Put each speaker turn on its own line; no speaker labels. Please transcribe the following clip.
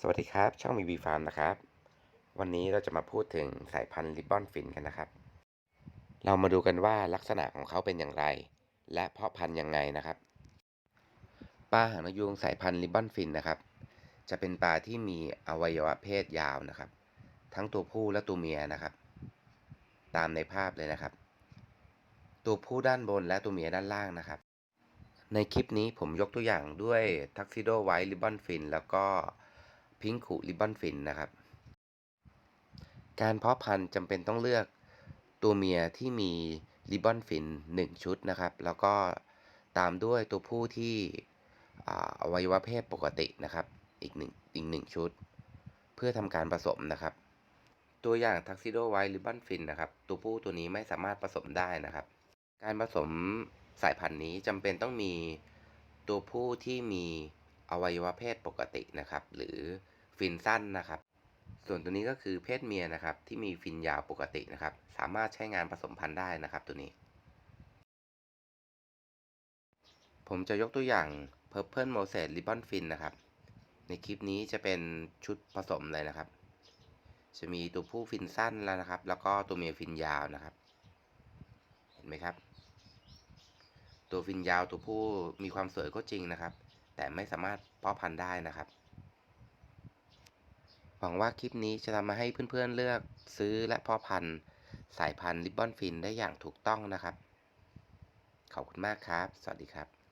สวัสดีครับ ช่องมีบีฟาร์มนะครับ วันนี้เราจะมาพูดถึงสายพันธุ์ริบบอนฟินกันนะครับ เรามาดูกันว่าลักษณะของเขาเป็นอย่างไร และเพาะพันธุ์ยังไงนะครับปลาหางนกยูงสายพันธุ์ริบบอนฟินนะครับ จะเป็นปลาที่มีอวัยวะเพศยาวนะครับ ทั้งตัวผู้และตัวเมียนะครับ ตามในภาพเลยนะครับ ตัวผู้ด้านบนและตัวเมียด้านล่างนะครับ ในคลิปนี้ผมยกตัวอย่างด้วยทักซิโดไวท์ริบบอนฟินแล้วก็ พิงคูริบบอนฟินนะครับ การเพาะพันธุ์จำเป็นต้องเลือกตัวเมียที่มีริบบอนฟิน 1 ชุดนะครับ แล้วก็ตามด้วยตัวผู้ที่อวัยวะเพศปกตินะครับ อีกหนึ่งอีกหนึ่งชุด เพื่อทำการผสมนะครับ ตัวอย่างทักซิโดไวท์ริบบอนฟินนะครับ ตัวผู้ตัวนี้ไม่สามารถผสมได้นะครับ การผสมสายพันธุ์นี้จำเป็นต้องมีตัวผู้ที่มี อวัยวะเพศปกตินะครับ หรือฟินสั้นนะครับ ส่วนตัวนี้ก็คือเพศเมียนะครับ ที่มีฟินยาวปกตินะครับ สามารถใช้งานผสมพันธุ์ได้นะครับ ตัวนี้ ผมจะยกตัวอย่าง Purple m o s e s Ribbon Fin นะครับ ในคลิปนี้จะเป็นชุดผสมเลยนะครับ จะมีตัวผู้ฟินสั้นแล้วนะครับ แล้วก็ตัวเมียฟินยาวนะครับ เห็นไหมครับ ตัวฟินยาวตัวผู้มีความสวยก็จริงนะครับ แต่ไม่สามารถเพาะพันธุ์ได้นะครับ หวังว่าคลิปนี้จะทำมาให้เพื่อนๆเลือกซื้อและเพาะพันธุ์สายพันธุ์ริบบอนฟินได้อย่างถูกต้องนะครับ ขอบคุณมากครับ สวัสดีครับ